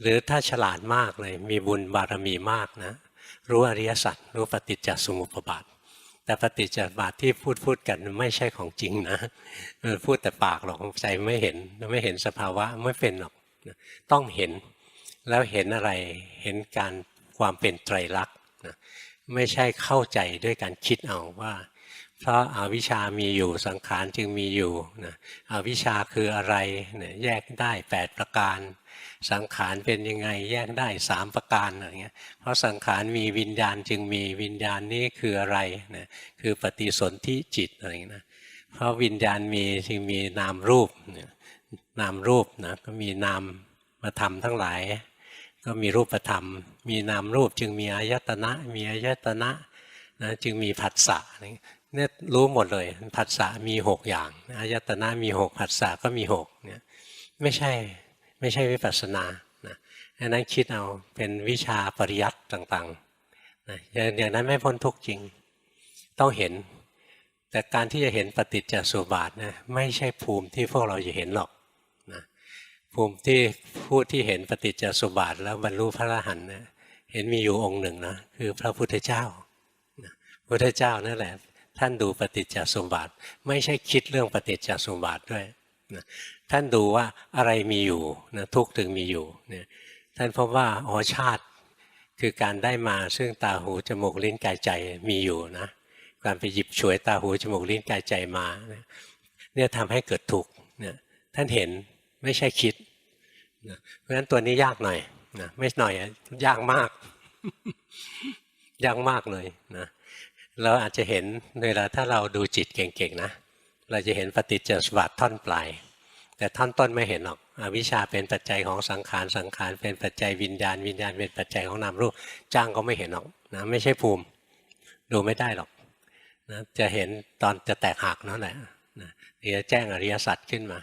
หรือถ้าฉลาดมากเลยมีบุญบารมีมากนะรู้อริยสัจรู้ปฏิจจสมุปบาท แต่ปฏิจจสมุปบาทที่พูดพูดกันไม่ใช่ของจริงนะเออพูดแต่ปากหรอกใจไม่เห็นไม่เห็นสภาวะไม่เป็นหรอกต้องเห็นแล้วเห็นอะไรเห็นการความเป็นไตรลักษณ์นะไม่ใช่เข้าใจด้วยการคิดเอาว่า เพราะอาวิชามีอยู่สังขารจึงมีอยู่นะอวิชชาคืออะไรแยกได้ 8 ประการ สังขารเป็นยังไงแยกได้3ประการอะไรเงี้ยเพราะสังขารมีวิญญาณจึงมีวิญญาณนี้คืออะไรนะคือปฏิสนธิจิตอะไรเงี้ยนะเพราะวิญญาณมีจึงมีนามรูปเนี่ยนามรูปนะก็มีนามมาทำทั้งหลาย ก็มีรูปธรรม มีนามรูปจึงมีอายตนะ มีอายตนะนะจึงมีผัสสะเนี่ยรู้หมดเลยผัสสะมีหกอย่างอายตนะมีหกผัสสะก็มีหกเนี่ยไม่ใช่ ไม่ใช่วิปัสสนานะอันนั้นคิดเอาเป็นวิชาปริยัติต่างๆนะอย่างนั้นไม่พ้นทุกข์จริง ต้องเห็น แต่การที่จะเห็นปฏิจจสุบาทนะไม่ใช่ภูมิที่พวกเราจะเห็นหรอกนะภูมิที่ผู้ที่เห็นปฏิจจสุบาทแล้วบรรลุพระอรหันต์นะเห็นมีอยู่องค์หนึ่งนะคือพระพุทธเจ้านะพุทธเจ้านั่นแหละท่านดูปฏิจจสมบัติ ไม่ใช่คิดเรื่องปฏิจจสมบัติด้วยนะ ท่านดูว่าอะไรมีอยู่นะทุกถึงมีอยู่เนี่ยท่านพบว่าอ๋อชาติคือการได้มาซึ่งตาหูจมูกลิ้นกายใจมีอยู่นะการไปหยิบฉวยตาหูจมูกลิ้นกายใจมาเนี่ยทำให้เกิดทุกข์เนี่ยท่านเห็นไม่ใช่คิดนะเพราะฉะนั้นตัวนี้ยากหน่อยนะไม่หน่อยยากมาก ยากมากเลยนะเราอาจจะเห็นเวลาถ้าเราดูจิตเก่งๆนะ เราจะเห็นปฏิจจสมบัติท่อนปลาย แต่ท่อนต้นไม่เห็นหรอกอวิชชาเป็นปัจจัยของสังขารสังขารเป็นปัจจัยวิญญาณ วิญญาณเป็นปัจจัยของนามรูปจ้างก็ไม่เห็นหรอกนะไม่ใช่ภูมิดูไม่ได้หรอกนะจะเห็นตอนจะแตกหักนั่นแหละนะจะแจ้งอริยสัจขึ้นมา